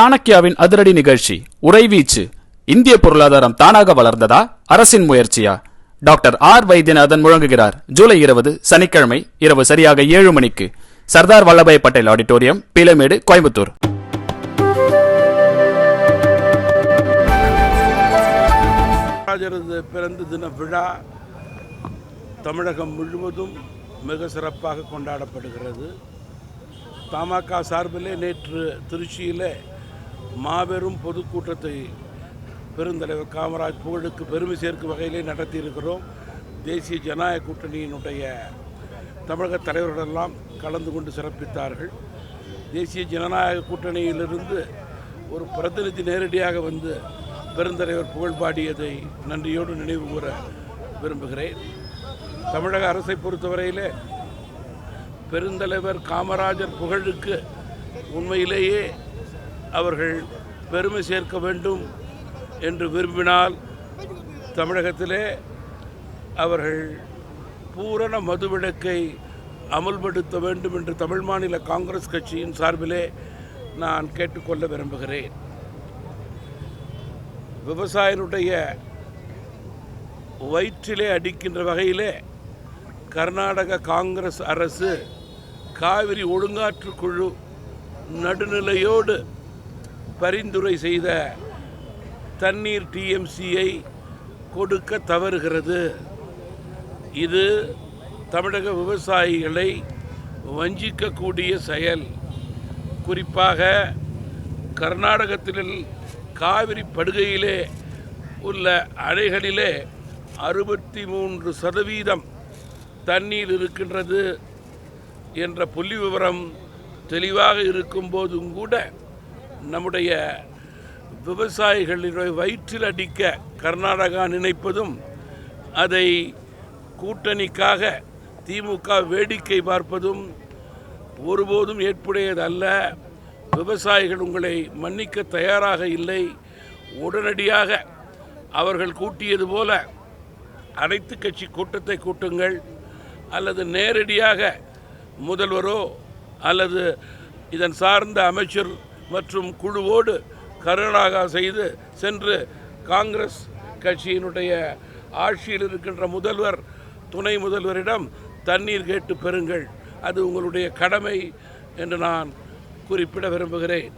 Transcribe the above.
சாணக்கியாவின் அதிரடி நிகழ்ச்சி உறைவீச்சு இந்திய பொருளாதாரம் தானாக வளர்ந்ததா? அரசின் முயற்சியா? டாக்டர் ஆர் வைத்தியநாதன் முழங்குகிறார். ஜூலை இருபது சனிக்கிழமை இரவு சரியாக ஏழு மணிக்கு. சர்தார் வல்லபாய் பட்டேல் ஆடிட்டோரியம் பீலமேடு கோயம்புத்தூர். பிறந்த தின விழா தமிழகம் முழுவதும் மிக சிறப்பாக கொண்டாடப்படுகிறது. தமாக சார்பிலே நேற்று திருச்சியிலே மாபெரும் பொதுக்கூட்டத்தை பெருந்தலைவர் காமராஜ் புகழுக்கு பெருமை சேர்க்கும் வகையிலே நடத்தியிருக்கிறோம். தேசிய ஜனநாயக கூட்டணியினுடைய தமிழக தலைவர்களெல்லாம் கலந்து கொண்டு சிறப்பித்தார்கள். தேசிய ஜனநாயக கூட்டணியிலிருந்து ஒரு பிரதிநிதி நேரடியாக வந்து பெருந்தலைவர் புகழ் பாடியதை நன்றியோடு நினைவு கூற விரும்புகிறேன். தமிழக அரசை பொறுத்தவரையிலே பெருந்தலைவர் காமராஜர் புகழுக்கு உண்மையிலேயே அவர்கள் பெருமை சேர்க்க வேண்டும் என்று விரும்பினால் தமிழகத்திலே அவர்கள் பூரண மதுவிலக்கை அமல்படுத்த வேண்டும் என்று தமிழ் மாநில காங்கிரஸ் கட்சியின் சார்பிலே நான் கேட்டுக்கொள்ள விரும்புகிறேன். விவசாயினுடைய வயிற்றிலே அடிக்கின்ற வகையிலே கர்நாடக காங்கிரஸ் அரசு காவிரி ஒழுங்காற்று குழு நடுநிலையோடு பரிந்துரை செய்த தண்ணீர் டிஎம்சியை கொடுக்க தவறுகிறது. இது தமிழக விவசாயிகளை வஞ்சிக்கக்கூடிய செயல். குறிப்பாக கர்நாடகத்தில் காவிரி படுகையிலே உள்ள அணைகளிலே அறுபத்தி மூன்று சதவீதம் தண்ணீர் இருக்கின்றது என்ற புள்ளி விவரம் தெளிவாக இருக்கும்போதும் கூட நம்முடைய விவசாயிகளுடைய வயிற்றில் அடிக்க கர்நாடகா நினைப்பதும் அதை கூட்டணிக்காக திமுக வேடிக்கை பார்ப்பதும் ஒருபோதும் ஏற்புடையதல்ல. விவசாயிகள் உங்களை மன்னிக்க தயாராக இல்லை. உடனடியாக அவர்கள் கூட்டியது போல அனைத்து கட்சி கூட்டத்தை கூட்டுங்கள். அல்லது நேரடியாக முதல்வரோ அல்லது இதன் சார்ந்த அமைச்சர் மற்றும் குழுவோடு கருணாகா செய்து சென்று காங்கிரஸ் கட்சியினுடைய ஆட்சியில் இருக்கின்ற முதல்வர் துணை முதல்வரிடம் தண்ணீர் கேட்டு பெறுங்கள். அது உங்களுடைய கடமை என்று நான் குறிப்பிட விரும்புகிறேன்.